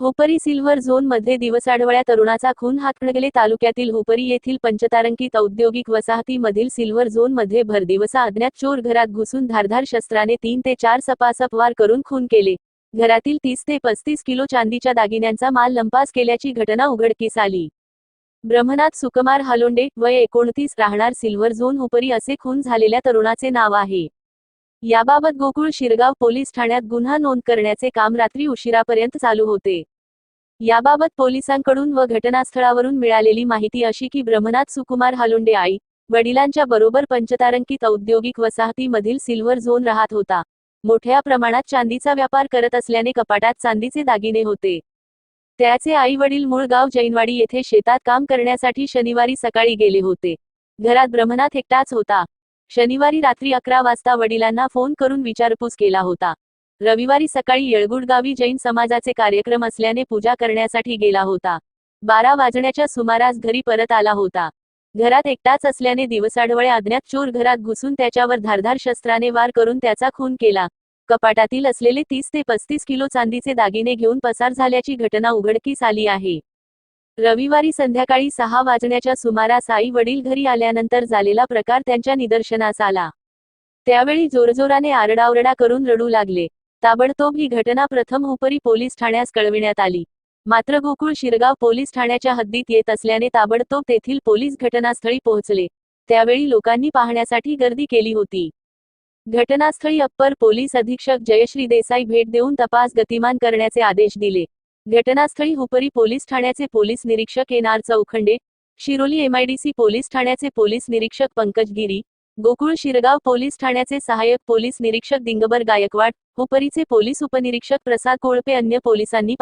होपरी silver झोनमध्ये दिवसाढवळ्या तरुणाचा खून. हातकणगले तालुक्यातील होपरी येथील पंचतारंकित औद्योगिक वसाहतीमधील सिल्व्हर झोनमध्ये भरदिवसा अज्ञात चोर घरात घुसून धारधार शस्त्राने तीन ते चार सपासप वार करून खून केले. घरातील तीस ते पस्तीस किलो चांदीच्या दागिन्यांचा माल लंपास केल्याची घटना उघडकीस आली. ब्रह्मनाथ सुकमार हलोंडे वय एकोणतीस राहणार सिल्व्हर झोन हुपरी असे खून झालेल्या तरुणाचे नाव आहे. याबाबत गोकुळ शिरगाव पोलीस ठाण्यात गुन्हा नोंद करण्याचे काम रात्री उशिरापर्यंत चालू होते. याबाबत पोलिसांकडून व घटनास्थळावरून मिळालेली माहिती अशी की ब्रह्मनाथ सुकुमार हालुंडे आई वडिलांच्या बरोबर पंचतारांकित औद्योगिक वसाहतीमधील सिल्व्हर झोन राहत होता. मोठ्या प्रमाणात चांदीचा व्यापार करत असल्याने कपाटात चांदीचे दागिने होते. त्याचे आई वडील मूळ गाव जैनवाडी येथे शेतात काम करण्यासाठी शनिवारी सकाळी गेले होते. घरात ब्रह्मनाथ एकटाच होता. शनिवारी रात्री अकरा वाजता वडिलांना फोन करून विचारपूस केला होता. रविवारी सकाळी येळगुड गावी जैन समाजाचे कार्यक्रम असल्याने पूजा करण्यासाठी गेला होता. बारा वाजण्याच्या सुमारास घरी परत आला होता. घरात एकटाच असल्याने दिवसाढवळे अज्ञात चोर घरात घुसून त्याच्यावर धारधार शस्त्राने वार करून त्याचा खून केला. कपाटातील असलेले तीस ते पस्तीस किलो चांदीचे दागिने घेऊन पसार झाल्याची घटना उघडकीस आली आहे. रविवारी संध्याकाळी सहा वाजण्याच्या सुमारास आई वडील घरी आल्यानंतर झालेला प्रकार त्यांच्या निदर्शनास आला. त्यावेळी जोरजोराने आरडाओरडा करून रडू लागले. ताबडतोब ही घटना प्रथम हुपरी पोलीस ठाण्यास कळविण्यात आली. मात्र गोकुळ शिरगाव पोलीस ठाण्याच्या हद्दीत येत असल्याने ताबडतोब तेथील पोलीस घटनास्थळी पोहोचले. त्यावेळी लोकांनी पाहण्यासाठी गर्दी केली होती. घटनास्थळी अप्पर पोलीस अधीक्षक जयश्री देसाई भेट देऊन तपास गतिमान करण्याचे आदेश दिले. घटनास्थळी हुपरी पोलीस ठाण्याचे पोलीस निरीक्षक N R Chaukhande Shiroli MIDC police ठाण्याचे पोलीस निरीक्षक पंकज गिरी गोकुळ शिरगाव पोलीस ठाण्याचे सहाय्यक पोलीस निरीक्षक दिंगबर गायकवाड हुपरीचे पोलीस उपनिरीक्षक प्रसाद कोळपे अन्य पोलिसांनी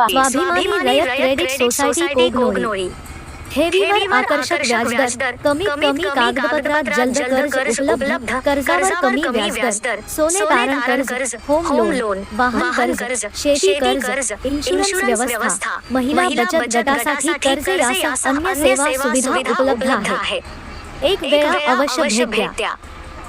ठेवीवर आकर्षक व्याजदर. कमीत कमी कागदपत्रात जलद कर्ज उपलब्ध. कर्जावर कमी व्याजदर. सोने तारण कर्ज होम लोन वाहन कर्ज शेती कर्ज इन्शुरन्स व्यवस्था महिला बचत गटासाठी कर्ज यासह अन्य सेवा सुविधा उपलब्ध आहेत एक वेळा अवश्य भेट द्या.